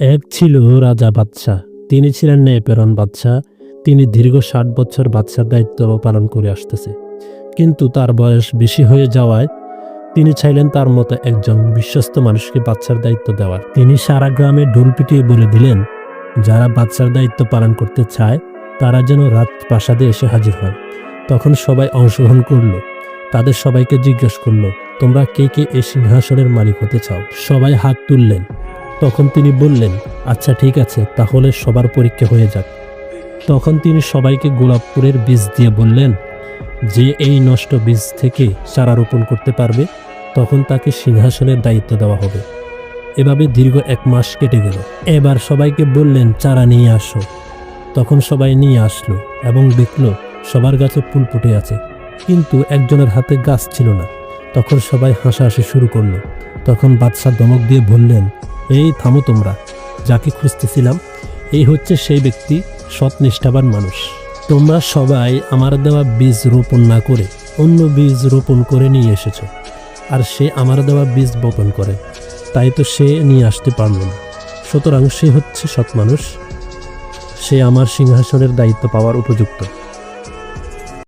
এক ছিল রাজা বাদশাহ, তিনি ছিলেন ন্যায়পেরন বাদশাহ, তিনি দীর্ঘ ষাট বছর বাদশার দায়িত্ব পালন করে আসতেছে। কিন্তু তার বয়স বেশি হয়ে যাওয়ায় তিনি চাইলেন তার মতো একজন বিশ্বস্ত মানুষকে বাচ্চার দায়িত্ব দেওয়ার। তিনি সারা গ্রামে ঢোল পিটিয়ে বলে দিলেন, যারা বাচ্চার দায়িত্ব পালন করতে চায়, তারা যেন রাত প্রাসাদে এসে হাজির হয়। তখন সবাই অংশগ্রহণ করল। তাদের সবাইকে জিজ্ঞেস করল, তোমরা কে কে এই সিংহাসনের মালিক হতে চাও? সবাই হাত তুললেন। তখন তিনি বললেন আচ্ছা ঠিক আছে, তাহলে সবার পরীক্ষা হয়ে যাক। তখন তিনি সবাইকে গোলাপপুরের বীজ দিয়ে বললেন, যে এই নষ্ট বীজ থেকে চারা রোপণ করতে পারবে, তখন তাকে সিংহাসনের দায়িত্ব দেওয়া হবে। এভাবে দীর্ঘ এক মাস কেটে গেল। এবার সবাইকে বললেন, চারা নিয়ে আসো। তখন সবাই নিয়ে আসলো এবং দেখল, সবার গাছে ফুল ফুটে আছে। কিন্তু একজনের হাতে গাছ ছিল না। তখন সবাই হাসাহাসি শুরু করল। তখন বাদশাহ দমক দিয়ে বললেন এই থামো তোমরা, যাকে খুঁজতেছিলাম, এই হচ্ছে সেই ব্যক্তি, সৎ নিষ্ঠাবান মানুষ। তোমরা সবাই আমার দেওয়া বীজ রোপণ না করে অন্য বীজ রোপণ করে নিয়ে এসেছ, আর সে আমার দেওয়া বীজ বপন করে, তাই তো সে নিয়ে আসতে পারল না। সুতরাং সে হচ্ছে সৎ মানুষ, সে আমার সিংহাসনের দায়িত্ব পাওয়ার উপযুক্ত।